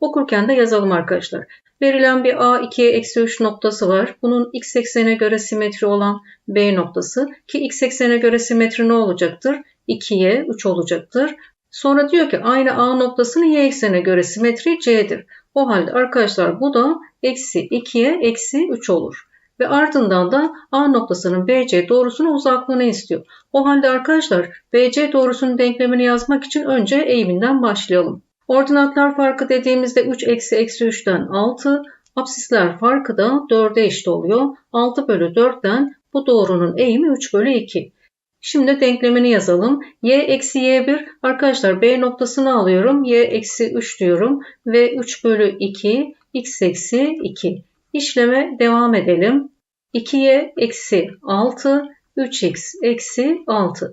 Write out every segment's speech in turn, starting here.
Okurken de yazalım arkadaşlar. Verilen bir A 2'ye eksi 3 noktası var. Bunun x eksene göre simetri olan B noktası ki x eksene göre simetri ne olacaktır? 2'ye 3 olacaktır. Sonra diyor ki aynı A noktasının y eksene göre simetri C'dir. O halde arkadaşlar bu da eksi 2'ye eksi 3 olur. Ve ardından da A noktasının BC doğrusunun uzaklığını istiyor. O halde arkadaşlar BC doğrusunun denklemini yazmak için önce eğiminden başlayalım. Ordinatlar farkı dediğimizde 3 eksi eksi 3'ten 6, absisler farkı da 4'e eşit oluyor. 6 bölü 4'ten bu doğrunun eğimi 3 bölü 2. Şimdi denklemini yazalım. y eksi y1 arkadaşlar b noktasını alıyorum. y eksi 3 diyorum ve 3 bölü 2 x eksi 2. İşleme devam edelim. 2y eksi 6 3x eksi 6.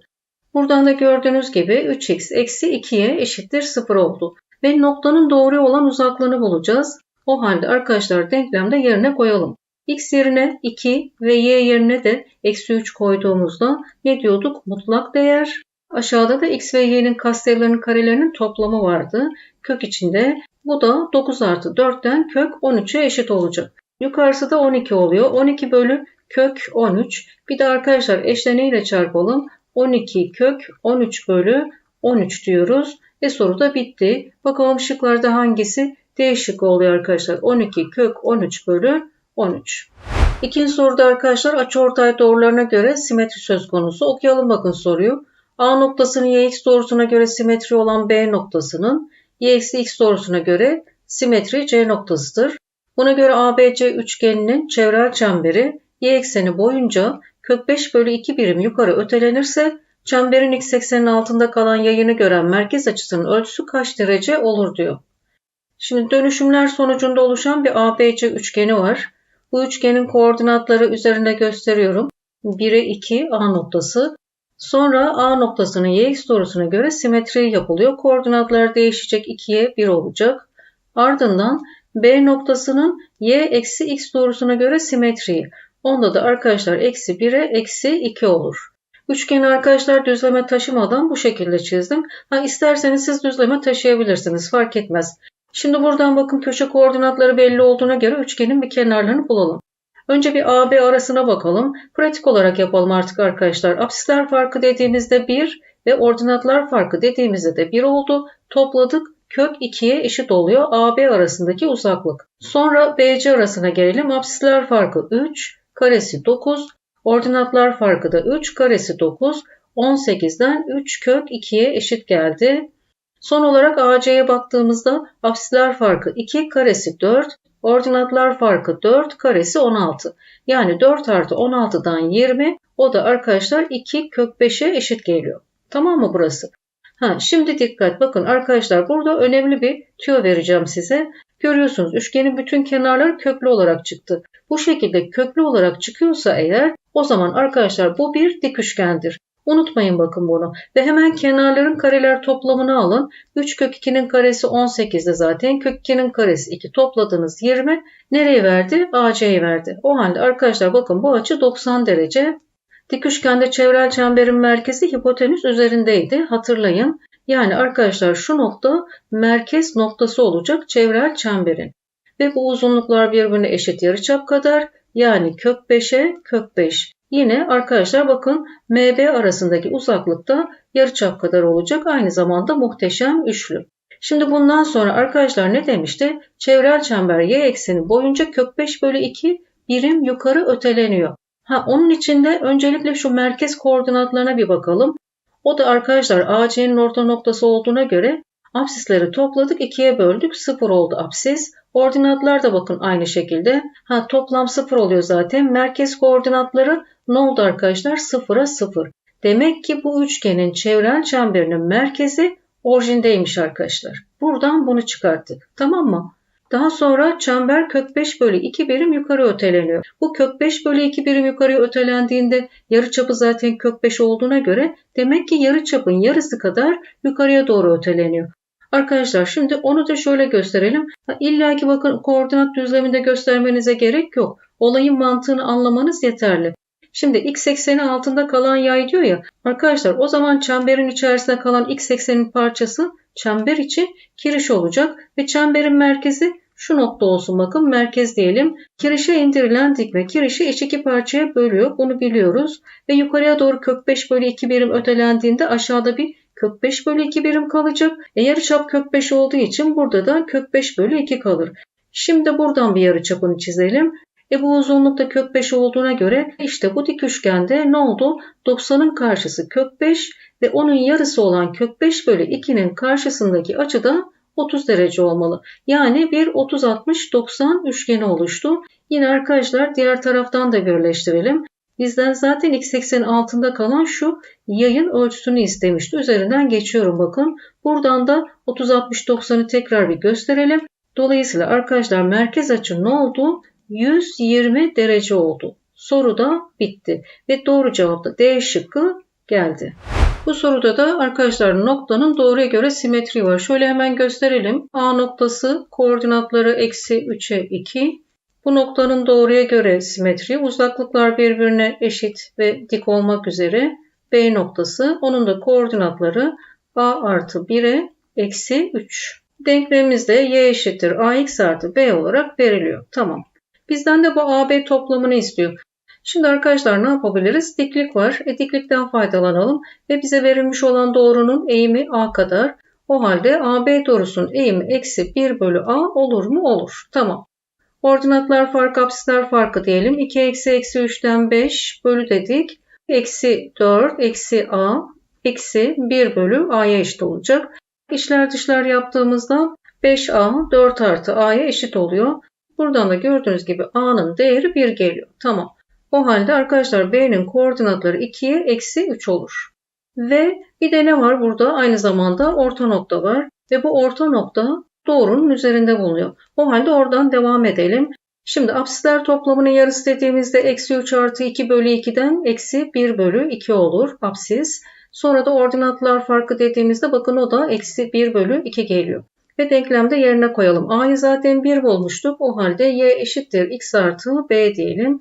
Buradan da gördüğünüz gibi 3x eksi 2'ye eşittir 0 oldu. Ve noktanın doğru olan uzaklığını bulacağız. O halde arkadaşlar denklemde yerine koyalım. x yerine 2 ve y yerine de eksi 3 koyduğumuzda ne diyorduk? Mutlak değer. Aşağıda da x ve y'nin katsayılarının karelerinin toplamı vardı. Kök içinde bu da 9 artı 4'ten kök 13'e eşit olacak. Yukarısı da 12 oluyor. 12 bölü kök 13. Bir de arkadaşlar eşleniyle çarpalım. 12 kök 13 bölü 13 diyoruz. Ve soru da bitti. Bakalım şıklarda hangisi D şıkkı oluyor arkadaşlar. 12 kök 13 bölü 13. İkinci soruda arkadaşlar açıortay doğrularına göre simetri söz konusu. Okuyalım bakın soruyu. A noktasının yx doğrusuna göre simetri olan B noktasının y eksi x doğrusuna göre simetri C noktasıdır. Buna göre ABC üçgeninin çevrel çemberi y ekseni boyunca kök 5 bölü 2 birim yukarı ötelenirse çemberin x ekseninin altında kalan yayını gören merkez açısının ölçüsü kaç derece olur diyor. Şimdi dönüşümler sonucunda oluşan bir ABC üçgeni var. Bu üçgenin koordinatları üzerinde gösteriyorum. 1'e 2 A noktası. Sonra A noktasının y doğrusuna göre simetri yapılıyor. Koordinatlar değişecek 2'ye 1 olacak. Ardından B noktasının y eksi x doğrusuna göre simetriyi. Onda da arkadaşlar eksi 1'e eksi 2 olur. Üçgeni arkadaşlar düzleme taşımadan bu şekilde çizdim. Ha, isterseniz siz düzleme taşıyabilirsiniz fark etmez. Şimdi buradan bakın köşe koordinatları belli olduğuna göre üçgenin bir kenarlarını bulalım. Önce bir AB arasına bakalım. Pratik olarak yapalım artık arkadaşlar. Apsisler farkı dediğimizde 1 ve ordinatlar farkı dediğimizde de 1 oldu. Topladık kök 2'ye eşit oluyor AB arasındaki uzaklık. Sonra BC arasına gelelim. Apsisler farkı 3, karesi 9, ordinatlar farkı da 3, karesi 9. 18'den 3 kök 2'ye eşit geldi. Son olarak AC'ye baktığımızda apsisler farkı 2, karesi 4, ordinatlar farkı 4, karesi 16. Yani 4 artı 16'dan 20, o da arkadaşlar 2 kök 5'e eşit geliyor. Tamam mı burası? Ha, şimdi dikkat bakın arkadaşlar burada önemli bir tüyo vereceğim size. Görüyorsunuz üçgenin bütün kenarları köklü olarak çıktı. Bu şekilde köklü olarak çıkıyorsa eğer o zaman arkadaşlar bu bir dik üçgendir. Unutmayın bakın bunu. Ve hemen kenarların kareler toplamını alın. 3 kök 2'nin karesi 18'de zaten. Kök 2'nin karesi 2 topladınız 20. Nereye verdi? AC'ye verdi. O halde arkadaşlar bakın bu açı 90 derece. Dik üçgende çevrel çemberin merkezi hipotenüs üzerindeydi. Hatırlayın. Yani arkadaşlar şu nokta merkez noktası olacak çevrel çemberin. Ve bu uzunluklar birbirine eşit yarıçap kadar. Yani kök 5'e kök 5. Yine arkadaşlar bakın MB arasındaki uzaklıkta yarıçap kadar olacak. Aynı zamanda muhteşem üçlü. Şimdi bundan sonra arkadaşlar ne demişti? Çevrel çember y ekseni boyunca kök 5 bölü 2 birim yukarı öteleniyor. Ha, onun içinde öncelikle şu merkez koordinatlarına bir bakalım. O da arkadaşlar AC'nin orta noktası olduğuna göre absisleri topladık ikiye böldük sıfır oldu absis. Ordinatlar da bakın aynı şekilde. Ha, toplam sıfır oluyor zaten. Merkez koordinatları ne oldu arkadaşlar? Sıfıra sıfır. Demek ki bu üçgenin çevrel çemberinin merkezi orijindeymiş arkadaşlar. Buradan bunu çıkarttık. Tamam mı? Daha sonra çember kök 5 bölü 2 birim yukarı öteleniyor. Bu kök 5 bölü 2 birim yukarı ötelendiğinde yarıçapı zaten kök 5 olduğuna göre demek ki yarıçapın yarısı kadar yukarıya doğru öteleniyor. Arkadaşlar şimdi onu da şöyle gösterelim. İlla ki bakın koordinat düzleminde göstermenize gerek yok. Olayın mantığını anlamanız yeterli. Şimdi x ekseni altında kalan yay diyor ya. Arkadaşlar o zaman çemberin içerisinde kalan x eksenin parçası çember için kiriş olacak ve çemberin merkezi şu nokta olsun bakın merkez diyelim. Kirişe indirilen dikme kirişi iç iki parçaya bölüyor. Bunu biliyoruz. Ve yukarıya doğru kök 5 bölü 2 birim ötelendiğinde aşağıda bir kök 5 bölü 2 birim kalacak. E yarıçap kök 5 olduğu için burada da kök 5 bölü 2 kalır. Şimdi buradan bir yarıçapını çizelim. E bu uzunlukta kök 5 olduğuna göre işte bu dik üçgende ne oldu? 90'ın karşısı kök 5 ve onun yarısı olan kök 5 bölü 2'nin karşısındaki açı da 30 derece olmalı. Yani bir 30-60-90 üçgeni oluştu. Yine arkadaşlar diğer taraftan da birleştirelim. Bizden zaten x eksenin altında kalan şu yayın ölçüsünü istemişti. Üzerinden geçiyorum bakın. Buradan da 30-60-90'ı tekrar bir gösterelim. Dolayısıyla arkadaşlar merkez açı ne oldu? 120 derece oldu. Soru da bitti. Ve doğru cevap da D şıkkı geldi. Bu soruda da arkadaşlar noktanın doğruya göre simetri var. Şöyle hemen gösterelim. A noktası koordinatları eksi 3'e 2. Bu noktanın doğruya göre simetri. Uzaklıklar birbirine eşit ve dik olmak üzere. B noktası. Onun da koordinatları A artı 1'e eksi 3. Denklemimizde y eşittir ax artı b olarak veriliyor. Tamam. Bizden de bu AB toplamını istiyor. Şimdi arkadaşlar ne yapabiliriz? Diklik var. E, diklikten faydalanalım ve bize verilmiş olan doğrunun eğimi A kadar. O halde AB doğrusunun eğimi eksi 1 bölü A olur mu? Olur. Tamam. Ordinatlar farkı, apsisler farkı diyelim. 2 eksi eksi 3'ten 5 bölü dedik. Eksi 4 eksi A eksi 1 bölü A'ya eşit olacak. İşler dışlar yaptığımızda 5A 4 artı A'ya eşit oluyor. Buradan da gördüğünüz gibi A'nın değeri 1 geliyor. Tamam. O halde arkadaşlar B'nin koordinatları 2'ye eksi 3 olur. Ve bir de ne var burada? Aynı zamanda orta nokta var. Ve bu orta nokta doğrunun üzerinde bulunuyor. O halde oradan devam edelim. Şimdi apsisler toplamının yarısı dediğimizde eksi 3 artı 2 bölü 2'den eksi 1 bölü 2 olur apsis. Sonra da ordinatlar farkı dediğimizde bakın o da eksi 1 bölü 2 geliyor. Ve denklemde yerine koyalım. A'yı zaten 1 bulmuştuk. O halde y eşittir x artı b diyelim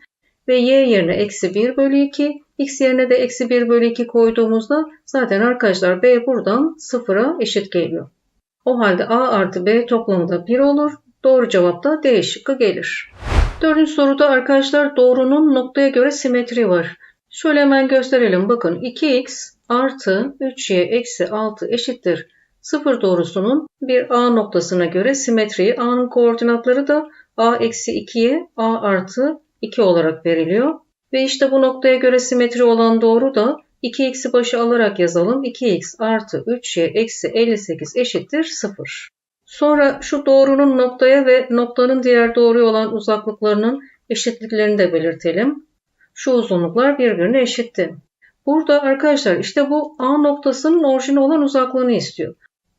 ve y yerine eksi 1 bölü 2, x yerine de eksi 1 bölü 2 koyduğumuzda zaten arkadaşlar b buradan sıfıra eşit geliyor. O halde a artı b toplamı da 1 olur. Doğru cevap da D şıkkı gelir. Dördüncü soruda arkadaşlar doğrunun noktaya göre simetri var. Şöyle hemen gösterelim. Bakın 2x artı 3y eksi 6 eşittir. Sıfır doğrusunun bir A noktasına göre simetriyi A'nın koordinatları da A eksi 2'ye A artı 2 olarak veriliyor. Ve işte bu noktaya göre simetri olan doğru da 2x'i başı alarak yazalım. 2x artı 3y eksi 58 eşittir 0. Sonra şu doğrunun noktaya ve noktanın diğer doğruya olan uzaklıklarının eşitliklerini de belirtelim. Şu uzunluklar birbirine eşitti. Burada arkadaşlar işte bu A noktasının orijini olan uzaklığını istiyor.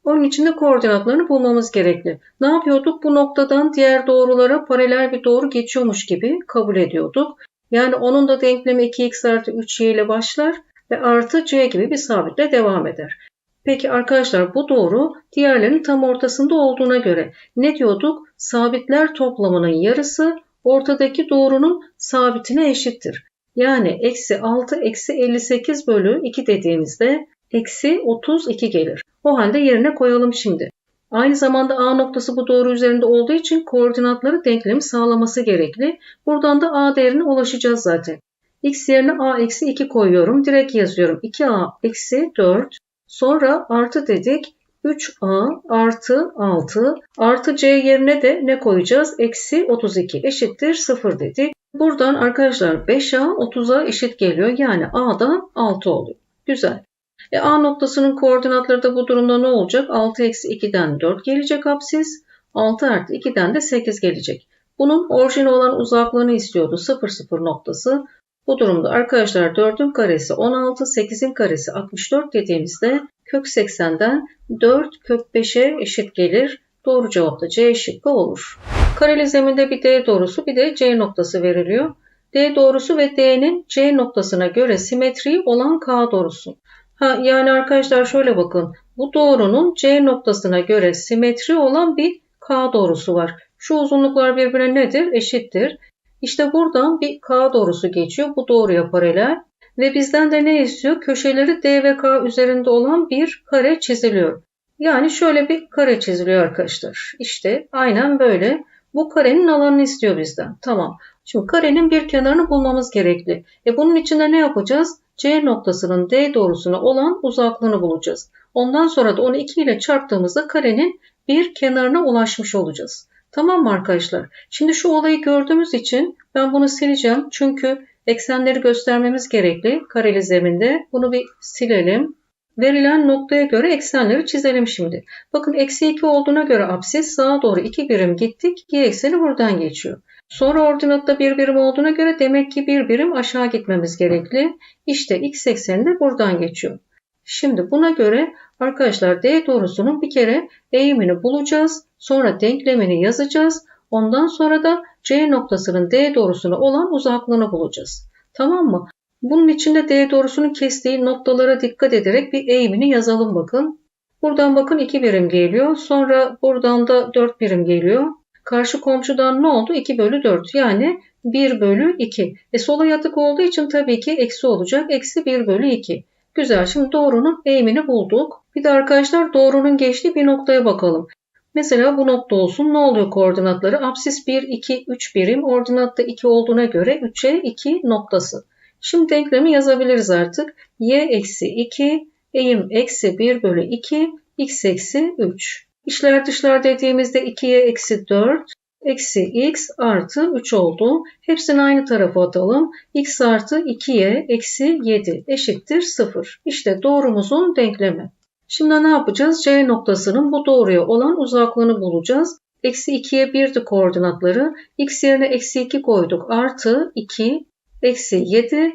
Onun için de koordinatlarını bulmamız gerekli. Ne yapıyorduk? Bu noktadan diğer doğrulara paralel bir doğru geçiyormuş gibi kabul ediyorduk. Yani onun da denklemi 2x artı 3y ile başlar ve artı c gibi bir sabitle devam eder. Peki arkadaşlar bu doğru diğerlerinin tam ortasında olduğuna göre ne diyorduk? Sabitler toplamının yarısı ortadaki doğrunun sabitine eşittir. Yani eksi 6 eksi 58 bölü 2 dediğimizde eksi 32 gelir. O halde yerine koyalım şimdi. Aynı zamanda A noktası bu doğru üzerinde olduğu için koordinatları denklemi sağlaması gerekli. Buradan da A değerine ulaşacağız zaten. X yerine A eksi 2 koyuyorum. Direkt yazıyorum. 2A eksi 4. Sonra artı dedik. 3A artı 6 artı C yerine de ne koyacağız? Eksi 32 eşittir 0 dedik. Buradan arkadaşlar 5A 30'a eşit geliyor. Yani A'da 6 oluyor. Güzel. E, A noktasının koordinatları da bu durumda ne olacak? 6 eksi 2'den 4 gelecek apsis. 6 artı 2'den de 8 gelecek. Bunun orijini olan uzaklığını istiyordu 0 0 noktası. Bu durumda arkadaşlar 4'ün karesi 16, 8'in karesi 64 dediğimizde kök 80'den 4 kök 5'e eşit gelir. Doğru cevap da C şıkkı olur. Kareli zeminde bir D doğrusu bir de C noktası veriliyor. D doğrusu ve D'nin C noktasına göre simetri olan K doğrusu. Ha, yani arkadaşlar şöyle bakın. Bu doğrunun C noktasına göre simetri olan bir K doğrusu var. Şu uzunluklar birbirine nedir? Eşittir. İşte buradan bir K doğrusu geçiyor. Bu doğruya paralel. Ve bizden de ne istiyor? Köşeleri D ve K üzerinde olan bir kare çiziliyor. Yani şöyle bir kare çiziliyor arkadaşlar. İşte aynen böyle. Bu karenin alanını istiyor bizden. Tamam. Şimdi karenin bir kenarını bulmamız gerekli. E bunun için de ne yapacağız? C noktasının D doğrusuna olan uzaklığını bulacağız. Ondan sonra da onu 2 ile çarptığımızda karenin bir kenarına ulaşmış olacağız. Tamam mı arkadaşlar? Şimdi şu olayı gördüğümüz için ben bunu sileceğim. Çünkü eksenleri göstermemiz gerekli kareli zeminde. Bunu bir silelim. Verilen noktaya göre eksenleri çizelim şimdi. Bakın eksi 2 olduğuna göre apsis sağa doğru 2 birim gittik. Y ekseni buradan geçiyor. Sonra ordinatta bir birim olduğuna göre demek ki bir birim aşağı gitmemiz gerekli. İşte x ekseni de buradan geçiyor. Şimdi buna göre arkadaşlar D doğrusunun bir kere eğimini bulacağız. Sonra denklemini yazacağız. Ondan sonra da C noktasının D doğrusuna olan uzaklığını bulacağız. Tamam mı? Bunun için de D doğrusunun kestiği noktalara dikkat ederek bir eğimini yazalım bakın. Buradan bakın 2 birim geliyor. Sonra buradan da 4 birim geliyor. Karşı komşudan ne oldu? 2 bölü 4 yani 1 bölü 2. E sola yatık olduğu için tabii ki eksi olacak. Eksi 1 bölü 2. Güzel şimdi doğrunun eğimini bulduk. Bir de arkadaşlar doğrunun geçtiği bir noktaya bakalım. Mesela bu nokta olsun. Ne oluyor koordinatları? Apsis 1, 2, 3 birim. Ordinatta 2 olduğuna göre 3'e 2 noktası. Şimdi denklemi yazabiliriz artık. y eksi 2, eğim eksi 1 bölü 2, x eksi 3. İşler dışlar dediğimizde 2'ye eksi 4, eksi x artı 3 oldu. Hepsini aynı tarafa atalım. x artı 2'ye eksi 7 eşittir 0. İşte doğrumuzun denklemi. Şimdi ne yapacağız? C noktasının bu doğruya olan uzaklığını bulacağız. Eksi 2'ye 1'di koordinatları. X yerine eksi 2 koyduk. Artı 2 eksi 7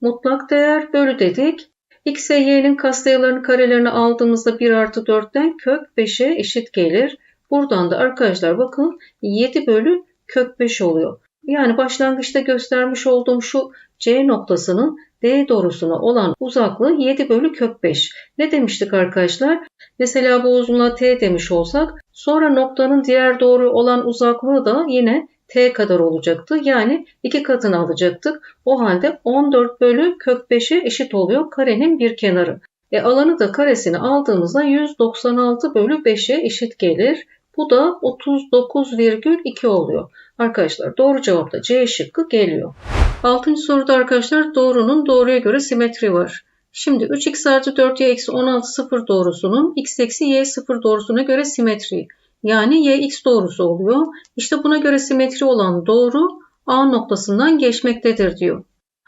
mutlak değer bölü dedik. X'e y'nin katsayılarını karelerini aldığımızda 1 artı 4'ten kök 5'e eşit gelir. Buradan da arkadaşlar bakın 7 bölü kök 5 oluyor. Yani başlangıçta göstermiş olduğum şu C noktasının D doğrusuna olan uzaklığı 7 bölü kök 5. Ne demiştik arkadaşlar? Mesela bu uzunluğa T demiş olsak sonra noktanın diğer doğru olan uzaklığı da yine T kadar olacaktı. Yani iki katını alacaktık. O halde 14 bölü kök 5'e eşit oluyor karenin bir kenarı. E alanı da karesini aldığımızda 196 bölü 5'e eşit gelir. Bu da 39,2 oluyor. Arkadaşlar doğru cevap da C şıkkı geliyor. Altıncı soruda arkadaşlar doğrunun doğruya göre simetri var. Şimdi 3x artı 4y eksi 16 sıfır doğrusunun x eksi y sıfır doğrusuna göre simetri. Yani y x doğrusu oluyor. İşte buna göre simetri olan doğru A noktasından geçmektedir diyor.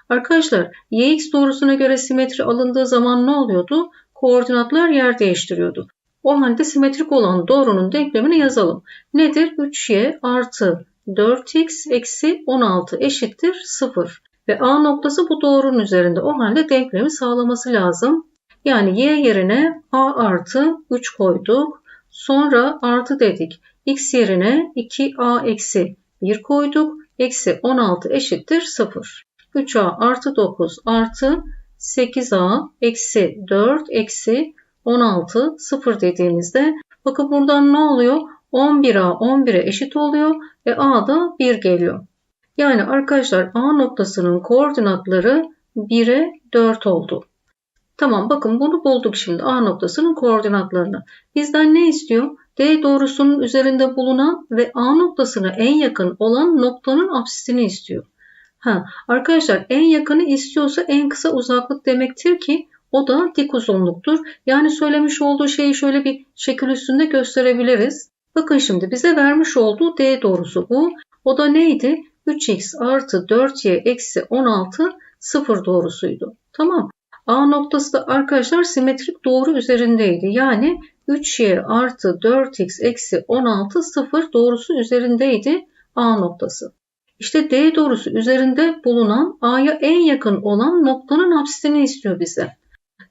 Arkadaşlar y x doğrusuna göre simetri alındığı zaman ne oluyordu? Koordinatlar yer değiştiriyordu. O halde simetrik olan doğrunun denklemini yazalım. Nedir? 3y artı 4x eksi 16 eşittir 0. Ve A noktası bu doğrunun üzerinde. O halde denklemi sağlaması lazım. Yani y yerine A artı 3 koyduk. Sonra artı dedik. x yerine 2a eksi 1 koyduk. Eksi 16 eşittir 0. 3a artı 9 artı 8a eksi 4 eksi 16 0 dediğimizde bakın buradan ne oluyor? 11a 11'e eşit oluyor ve a da 1 geliyor. Yani arkadaşlar a noktasının koordinatları 1'e 4 oldu. Tamam bakın bunu bulduk şimdi A noktasının koordinatlarını. Bizden ne istiyor? D doğrusunun üzerinde bulunan ve A noktasına en yakın olan noktanın apsisini istiyor. Ha, arkadaşlar en yakını istiyorsa en kısa uzaklık demektir ki o da dik uzunluktur. Yani söylemiş olduğu şeyi şöyle bir şekil üstünde gösterebiliriz. Bakın şimdi bize vermiş olduğu D doğrusu bu. O da neydi? 3x artı 4y eksi 16 sıfır doğrusuydu. Tamam. A noktası da arkadaşlar simetrik doğru üzerindeydi. Yani 3y artı 4x eksi 16 sıfır doğrusu üzerindeydi A noktası. İşte D doğrusu üzerinde bulunan A'ya en yakın olan noktanın apsisini istiyor bize.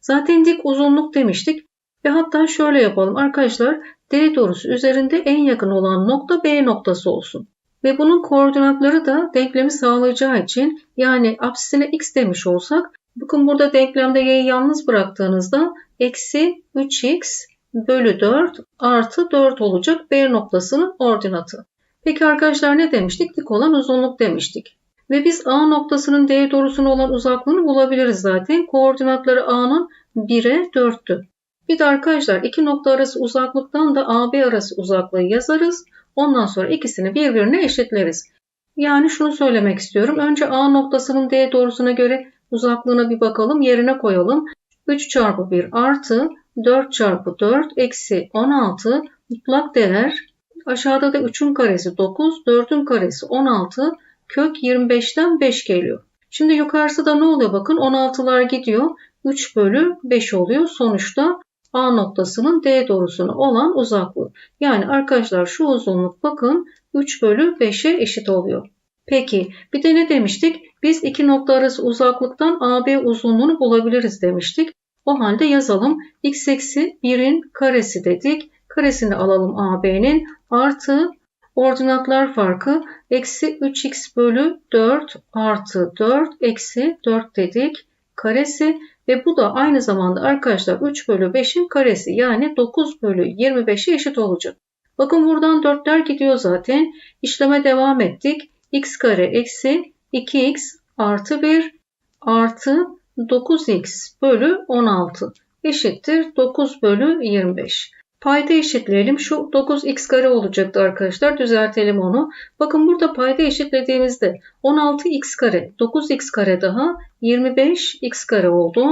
Zaten dik uzunluk demiştik. Ve hatta şöyle yapalım arkadaşlar. D doğrusu üzerinde en yakın olan nokta B noktası olsun. Ve bunun koordinatları da denklemi sağlayacağı için yani apsisine x demiş olsak Bakın burada denklemde y'yi yalnız bıraktığınızda eksi 3x bölü 4 artı 4 olacak B noktasının ordinatı. Peki arkadaşlar ne demiştik? Dik olan uzunluk demiştik. Ve biz A noktasının D doğrusuna olan uzaklığını bulabiliriz zaten. Koordinatları A'nın 1'e 4'tü. Bir de arkadaşlar iki nokta arası uzaklıktan da AB arası uzaklığı yazarız. Ondan sonra ikisini birbirine eşitleriz. Yani şunu söylemek istiyorum. Önce A noktasının D doğrusuna göre uzaklığına bir bakalım. Yerine koyalım. 3 çarpı 1 artı 4 çarpı 4 eksi 16 mutlak değer. Aşağıda da 3'ün karesi 9, 4'ün karesi 16, kök 25'ten 5 geliyor. Şimdi yukarısı da ne oluyor bakın 16'lar gidiyor. 3 bölü 5 oluyor. Sonuçta A noktasının D doğrusuna olan uzaklığı. Yani arkadaşlar şu uzunluk bakın 3 bölü 5'e eşit oluyor. Peki bir de ne demiştik? Biz iki nokta arası uzaklıktan AB uzunluğunu bulabiliriz demiştik. O halde yazalım. x eksi 1'in karesi dedik. Karesini alalım AB'nin. Artı ordinatlar farkı eksi 3x bölü 4 artı 4 eksi 4 dedik. Karesi ve bu da aynı zamanda arkadaşlar 3 bölü 5'in karesi yani 9 bölü 25'e eşit olacak. Bakın buradan 4'ler gidiyor zaten. İşleme devam ettik. X kare eksi 2x artı 1 artı 9x bölü 16 eşittir 9 bölü 25. Payda eşitleyelim. Şu 9x kare olacaktı arkadaşlar. Düzeltelim onu. Bakın burada payda eşitlediğimizde 16x kare, 9x kare daha 25x kare oldu.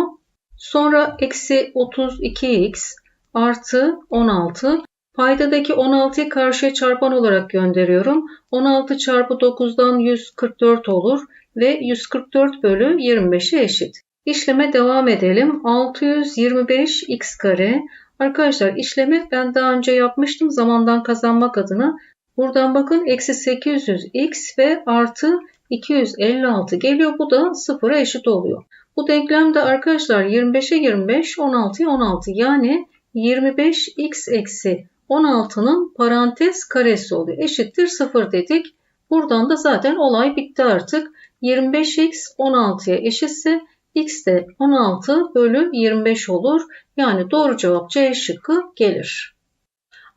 Sonra eksi 32x artı 16. Paydadaki 16'yı karşıya çarpan olarak gönderiyorum. 16 çarpı 9'dan 144 olur ve 144 bölü 25'e eşit. İşleme devam edelim. 625x kare Arkadaşlar işlemi ben daha önce yapmıştım zamandan kazanmak adına. Buradan bakın eksi 800x ve artı 256 geliyor. Bu da sıfıra eşit oluyor. Bu denklemde arkadaşlar 25'e 25, 16'ya 16 yani 25x eksi 16'nın parantez karesi oluyor. Eşittir 0 dedik. Buradan da zaten olay bitti artık. 25x 16'ya eşitse x de 16 bölü 25 olur. Yani doğru cevap C şıkkı gelir.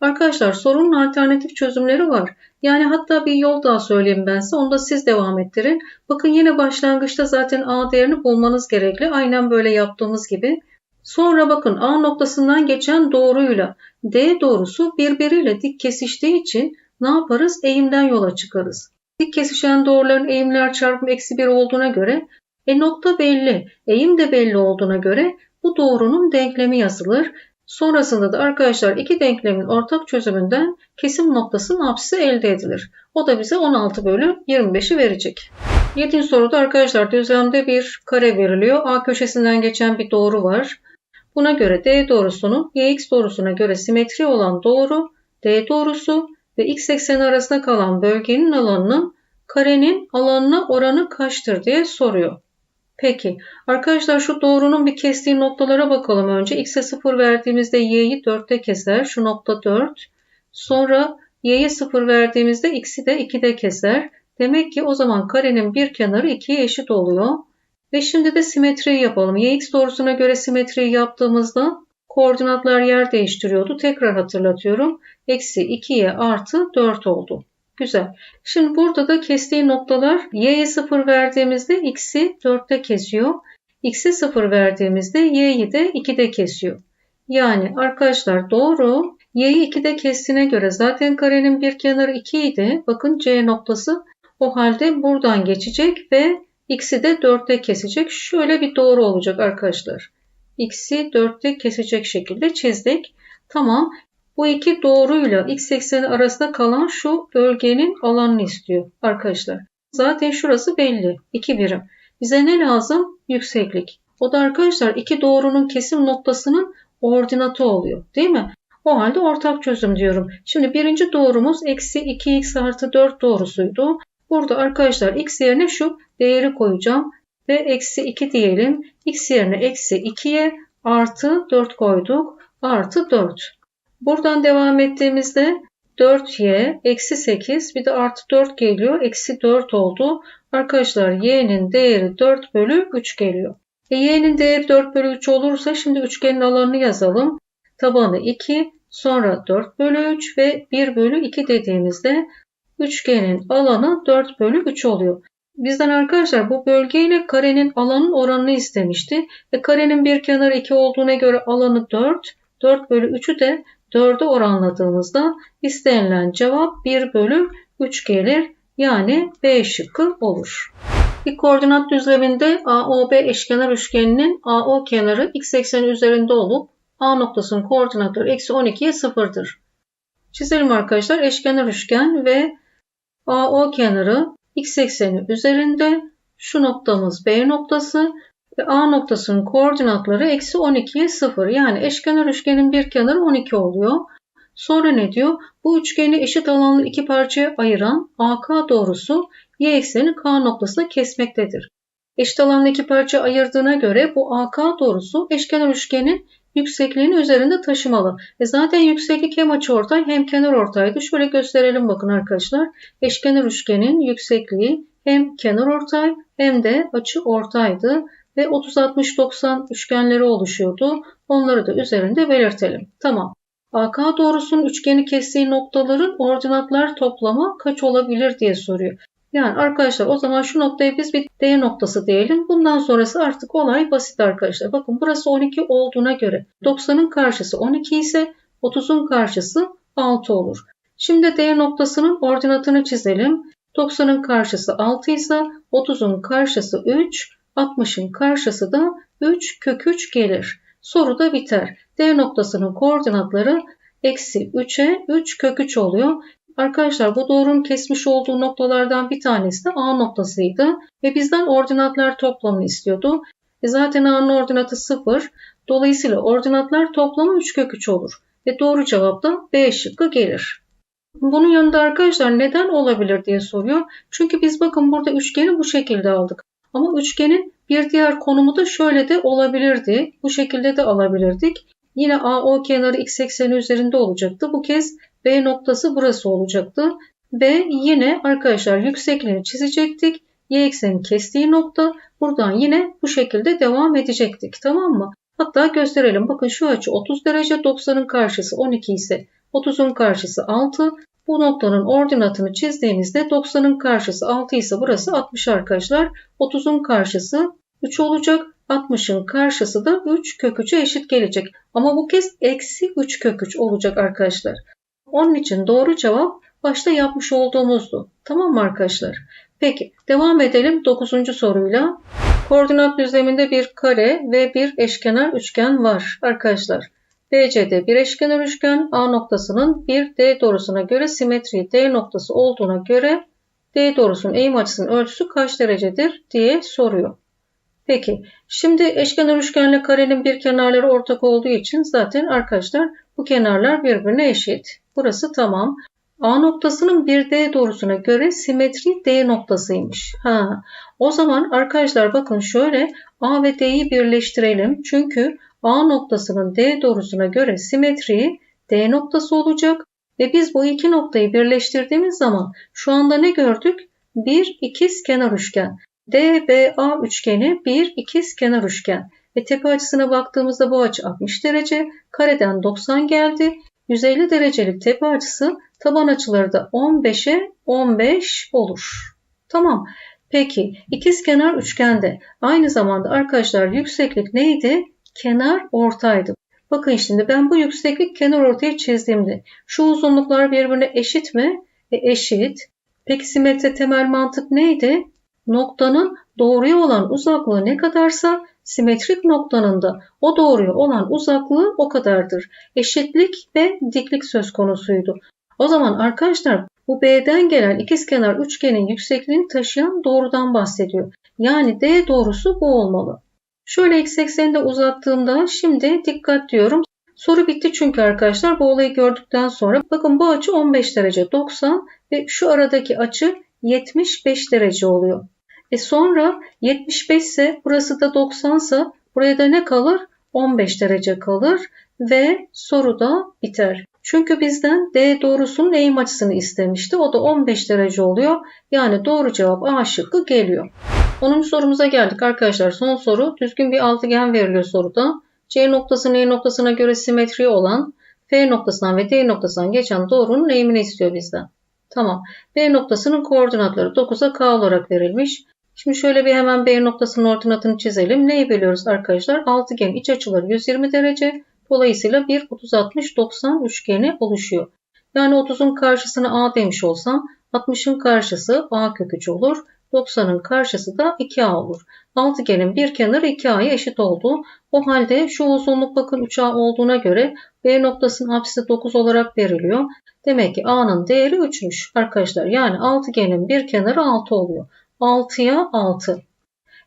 Arkadaşlar sorunun alternatif çözümleri var. Yani hatta bir yol daha söyleyeyim ben size. Onu da siz devam ettirin. Bakın yine başlangıçta zaten A değerini bulmanız gerekli. Aynen böyle yaptığımız gibi. Sonra bakın A noktasından geçen doğruyla D doğrusu birbiriyle dik kesiştiği için ne yaparız? Eğimden yola çıkarız. Dik kesişen doğruların eğimler çarpımı eksi 1 olduğuna göre e nokta belli, eğim de belli olduğuna göre bu doğrunun denklemi yazılır. Sonrasında da arkadaşlar iki denklemin ortak çözümünden kesim noktasının apsisi elde edilir. O da bize 16 bölü 25'i verecek. 7. soruda arkadaşlar düzlemde bir kare veriliyor. A köşesinden geçen bir doğru var. Buna göre D doğrusunun YX doğrusuna göre simetri olan doğru D doğrusu ve x ekseni arasında kalan bölgenin alanının karenin alanına oranı kaçtır diye soruyor. Peki arkadaşlar şu doğrunun bir kestiği noktalara bakalım önce. X'e 0 verdiğimizde y'yi 4'te keser. Şu nokta 4. Sonra y'ye 0 verdiğimizde x'i de 2'de keser. Demek ki o zaman karenin bir kenarı 2'ye eşit oluyor. Ve şimdi de simetriyi yapalım. Yx doğrusuna göre simetriyi yaptığımızda koordinatlar yer değiştiriyordu. Tekrar hatırlatıyorum. Eksi 2'ye artı 4 oldu. Güzel. Şimdi burada da kestiği noktalar y'ye 0 verdiğimizde x'i 4'te kesiyor. x'e 0 verdiğimizde y'yi de 2'de kesiyor. Yani arkadaşlar doğru y'yi 2'de kestiğine göre zaten karenin bir kenarı 2 idi. Bakın C noktası o halde buradan geçecek ve x'i de 4'te kesecek. Şöyle bir doğru olacak arkadaşlar. x'i 4'te kesecek şekilde çizdik. Tamam. Bu iki doğruyla x ekseni arasında kalan şu bölgenin alanını istiyor arkadaşlar. Zaten şurası belli. 2 birim. Bize ne lazım? Yükseklik. O da arkadaşlar iki doğrunun kesim noktasının ordinatı oluyor. Değil mi? O halde ortak çözüm diyorum. Şimdi birinci doğrumuz eksi 2x artı 4 doğrusuydu. Burada arkadaşlar x yerine şu değeri koyacağım. Ve eksi 2 diyelim. x yerine eksi 2'ye artı 4 koyduk. Artı 4. Buradan devam ettiğimizde 4y eksi 8 bir de artı 4 geliyor. Eksi 4 oldu. Arkadaşlar y'nin değeri 4 bölü 3 geliyor. E, y'nin değeri 4 bölü 3 olursa şimdi üçgenin alanını yazalım. Tabanı 2 sonra 4 bölü 3 ve 1 bölü 2 dediğimizde üçgenin alanı 4 bölü 3 oluyor. Bizden arkadaşlar bu bölgeyle karenin alanın oranını istemişti. E, karenin bir kenarı 2 olduğuna göre alanı 4 4 bölü 3'ü de 4'e oranladığımızda istenilen cevap 1 bölü 3 gelir. Yani B şıkkı olur. Bir koordinat düzleminde AOB eşkenar üçgeninin AO kenarı x ekseni üzerinde olup A noktasının koordinatları eksi 12'ye sıfırdır. Çizelim arkadaşlar eşkenar üçgen ve AO kenarı x ekseni üzerinde şu noktamız B noktası ve A noktasının koordinatları eksi 12'ye 0. Yani eşkenar üçgenin bir kenarı 12 oluyor. Sonra ne diyor? Bu üçgeni eşit alanlı iki parçaya ayıran AK doğrusu y ekseni K noktasına kesmektedir. Eşit alanlı iki parça ayırdığına göre bu AK doğrusu eşkenar üçgenin yüksekliğini üzerinde taşımalı. E zaten yükseklik hem açıortay hem kenar ortaydı. Şöyle gösterelim bakın arkadaşlar. Eşkenar üçgenin yüksekliği hem kenar ortay hem de açı ortaydı ve 30-60-90 üçgenleri oluşuyordu. Onları da üzerinde belirtelim. Tamam. AK doğrusunun üçgeni kestiği noktaların ordinatlar toplamı kaç olabilir diye soruyor. Yani arkadaşlar o zaman şu noktaya biz bir D noktası diyelim. Bundan sonrası artık olay basit arkadaşlar. Bakın burası 12 olduğuna göre 90'ın karşısı 12 ise 30'un karşısı 6 olur. Şimdi D noktasının ordinatını çizelim. 90'ın karşısı 6 ise 30'un karşısı 3, 60'ın karşısı da 3 kök 3 gelir. Soru da biter. D noktasının koordinatları eksi 3'e 3 kök 3 oluyor. Arkadaşlar bu doğrunun kesmiş olduğu noktalardan bir tanesi de A noktasıydı. Ve bizden ordinatlar toplamını istiyordu. E zaten A'nın ordinatı 0. Dolayısıyla ordinatlar toplamı 3 kök 3 olur. Ve doğru cevap da B şıkkı gelir. Bunun yanında arkadaşlar neden olabilir diye soruyor. Çünkü biz bakın burada üçgeni bu şekilde aldık. Ama üçgenin bir diğer konumu da şöyle de olabilirdi. Bu şekilde de alabilirdik. Yine AO kenarı x ekseni üzerinde olacaktı. Bu kez B noktası burası olacaktı. B yine arkadaşlar yüksekliğini çizecektik. Y ekseni kestiği nokta buradan yine bu şekilde devam edecektik. Tamam mı? Hatta gösterelim. Bakın şu açı 30 derece 90'ın karşısı 12 ise 30'un karşısı 6. Bu noktanın ordinatını çizdiğimizde 90'ın karşısı 6 ise burası 60 arkadaşlar. 30'un karşısı 3 olacak. 60'ın karşısı da 3 kök 3'e eşit gelecek. Ama bu kez eksi 3 kök 3 olacak arkadaşlar. Onun için doğru cevap başta yapmış olduğumuzdu. Tamam mı arkadaşlar? Peki devam edelim 9. soruyla. Koordinat düzleminde bir kare ve bir eşkenar üçgen var arkadaşlar. BCD bir eşkenar üçgen A noktasının bir D doğrusuna göre simetri D noktası olduğuna göre D doğrusunun eğim açısının ölçüsü kaç derecedir diye soruyor. Peki şimdi eşkenar üçgenle karenin bir kenarları ortak olduğu için zaten arkadaşlar bu kenarlar birbirine eşit. Burası tamam. A noktasının bir D doğrusuna göre simetri D noktasıymış. Ha, o zaman arkadaşlar bakın şöyle A ve D'yi birleştirelim. Çünkü A noktasının D doğrusuna göre simetri D noktası olacak. Ve biz bu iki noktayı birleştirdiğimiz zaman şu anda ne gördük? Bir ikiz kenar üçgen. DBA üçgeni bir ikiz kenar üçgen. Ve tepe açısına baktığımızda bu açı 60 derece. Kareden 90 geldi. 150 derecelik tepe açısı taban açıları da 15'e 15 olur. Tamam. Peki ikiz kenar üçgende aynı zamanda arkadaşlar yükseklik neydi? Kenar ortaydı. Bakın şimdi ben bu yükseklik kenar ortaya çizdiğimde şu uzunluklar birbirine eşit mi? E, eşit. Peki simetri temel mantık neydi? Noktanın doğruya olan uzaklığı ne kadarsa simetrik noktanın da o doğruya olan uzaklığı o kadardır. Eşitlik ve diklik söz konusuydu. O zaman arkadaşlar bu B'den gelen ikizkenar üçgenin yüksekliğini taşıyan doğrudan bahsediyor. Yani D doğrusu bu olmalı. Şöyle x eksenini de uzattığımda şimdi dikkat diyorum. Soru bitti çünkü arkadaşlar bu olayı gördükten sonra bakın bu açı 15 derece 90 ve şu aradaki açı 75 derece oluyor. E sonra 75 ise burası da 90 ise buraya da ne kalır? 15 derece kalır ve soru da biter. Çünkü bizden D doğrusunun eğim açısını istemişti. O da 15 derece oluyor. Yani doğru cevap A şıkkı geliyor. 10. sorumuza geldik arkadaşlar. Son soru. Düzgün bir altıgen veriliyor soruda. C noktasının E noktasına göre simetri olan F noktasından ve D noktasından geçen doğrunun eğimini istiyor bizden. Tamam. B noktasının koordinatları 9'a K olarak verilmiş. Şimdi şöyle bir hemen B noktasının ordinatını çizelim. Neyi biliyoruz arkadaşlar? Altıgen iç açıları 120 derece, Dolayısıyla bir 30 60 90 üçgeni oluşuyor. Yani 30'un karşısına A demiş olsam 60'ın karşısı A kök 3 olur. 90'ın karşısı da 2A olur. Altıgenin bir kenarı 2A'ya eşit oldu. O halde şu uzunluk bakın 3A olduğuna göre B noktasının apsisi 9 olarak veriliyor. Demek ki A'nın değeri 3'müş arkadaşlar. Yani altıgenin bir kenarı 6 oluyor. 6'ya 6.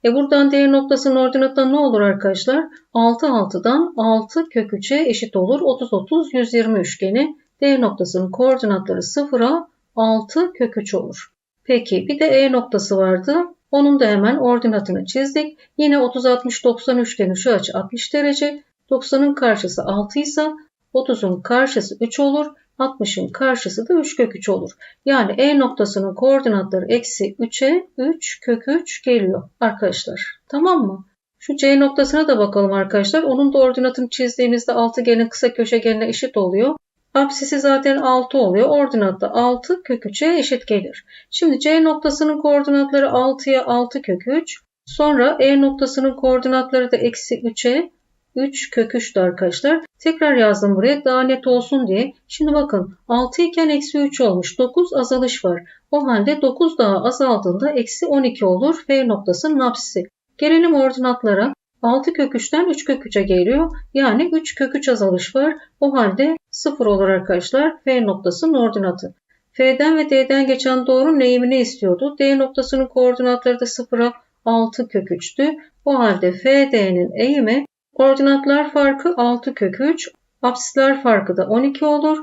E buradan D noktasının ordinatı ne olur arkadaşlar? 6 6'dan 6 kök 3'e eşit olur. 30 30 120 üçgeni. D noktasının koordinatları 0'a 6 kök 3 olur. Peki bir de E noktası vardı. Onun da hemen ordinatını çizdik. Yine 30 60 90 üçgeni şu açı 60 derece. 90'ın karşısı 6 ise 30'un karşısı 3 olur. 60'ın karşısı da 3 kök 3 olur. Yani E noktasının koordinatları eksi 3'e 3 kök 3 geliyor arkadaşlar. Tamam mı? Şu C noktasına da bakalım arkadaşlar. Onun da ordinatını çizdiğimizde altıgenin kısa köşegenine eşit oluyor. Apsisi zaten 6 oluyor. Ordinat da 6 kök 3'e eşit gelir. Şimdi C noktasının koordinatları 6'ya 6 kök 3. Sonra E noktasının koordinatları da eksi 3'e 3 kök 3'tü arkadaşlar. Tekrar yazdım buraya daha net olsun diye. Şimdi bakın 6 iken eksi 3 olmuş. 9 azalış var. O halde 9 daha azaldığında eksi 12 olur. F noktasının apsisi. Gelelim ordinatlara. 6 kök 3'ten 3 kök 3'e geliyor. Yani 3 kök 3 azalış var. O halde 0 olur arkadaşlar. F noktasının ordinatı. F'den ve D'den geçen doğru eğimini istiyordu. D noktasının koordinatları da 0'a 6 kök 3'tü. O halde FD'nin eğimi koordinatlar farkı 6 kök 3, apsisler farkı da 12 olur.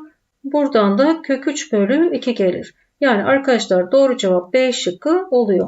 Buradan da kök 3 bölü 2 gelir. Yani arkadaşlar doğru cevap B şıkkı oluyor.